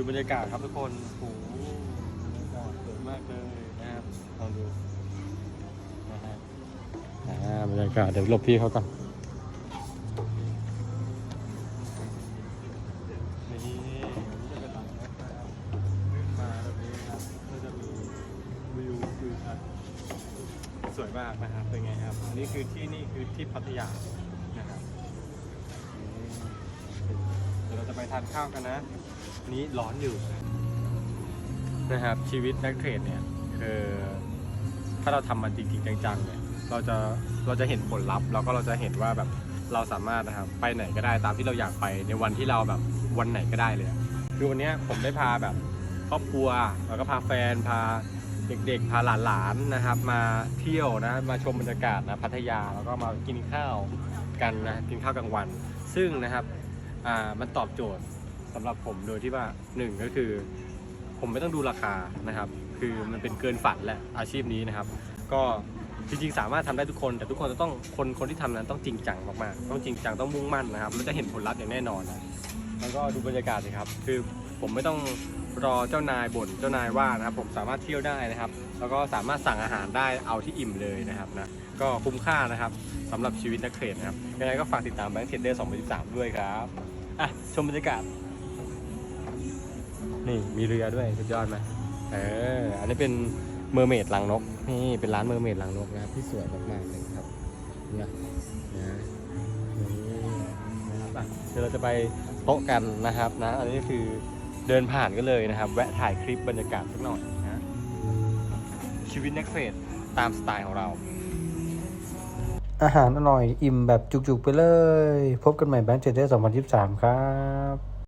ดูบรรยากาศครับทุกคนโอ้โหบรรยากาศสวยมากเลยนะครับลองดูนะฮะอ่าบรรยากาศเดี๋ยวหลบพี่เขาก่อนนี่จะเป็นหลังนะครับขึ้นมาแบบนี้ครับก็จะมีวิววิวทัศน์สวยมากนะครับเป็นไงครับอันนี้คือที่นี่คือที่พัทยานะครับอืมเดี๋ยวเราจะไปทานข้าวกันนะอั นี้ร้อนอยู่นะครับ ชีวิตนักเทรดเนี่ยคือถ้าเราทำมันจริงๆจังๆเนี่ยเราจะเราจะเห็นผลลัพธ์แล้วก็เราจะเห็นว่าแบบเราสามารถนะครับไปไหนก็ได้ตามที่เราอยากไปในวันที่เราแบบวันไหนก็ได้เลย คือวันนี้ผมได้พาแบบครอบครัวแล้วก็พาแฟนพาเด็กๆ พาหลานๆนะครับ มาเที่ยวนะมาชมบรรยากาศนะพัทยาแล้วก็มากินข้าวกันนะกินข้าวกลางวัน ซึ่งนะครับมันตอบโจทย์ สำหรับผมโดยที่ว่าหนึ่งก็คือ ผมไม่ต้องดูราคานะครับ คือมันเป็นเกินฝันแหละอาชีพนี้นะครับ ก็จริงๆสามารถทำได้ทุกคน แต่ทุกคนจะต้องคนคนที่ทำนั้นต้องจริงจังมากๆต้องจริงจังต้องมุ่งมั่นนะครับแล้วจะเห็นผลลัพธ์อย่างแน่นอนนะแล้วก็ดูบรรยากาศสิครับ คือผมไม่ต้องรอเจ้านายบ่นเจ้านายว่านะครับ ผมสามารถเที่ยวได้นะครับ แล้วก็สามารถสั่งอาหารได้เอาที่อิ่มเลยนะครับนะก็คุ้มค่านะครับสำหรับชีวิตนักเทรดนะครับยังไงก็ฝากติดตามแบงค์เทรดเดอร์2013ด้วยครับอะชมบรรยากาศ นี่มีเรือด้วยสุดยอดไหมเอออันนี้เป็นเมอร์เมดลังนกนี่เป็นร้านเมอร์เมดลังนกนะครับที่สวยมากๆเลยครับนะนะนี่นะครับอะเดี๋ยวเราจะไปโต๊ะกันนะครับนะ อันนี้คือเดินผ่านก็เลยนะครับ แวะถ่ายคลิปบรรยากาศสักหน่อยนะชีวิตนักเทรดตามสไตล์ของเรา อาหารอร่อยอิ่มแบบจุกๆไปเลย พบกันใหม่แบงค์เจเจ2023ครับ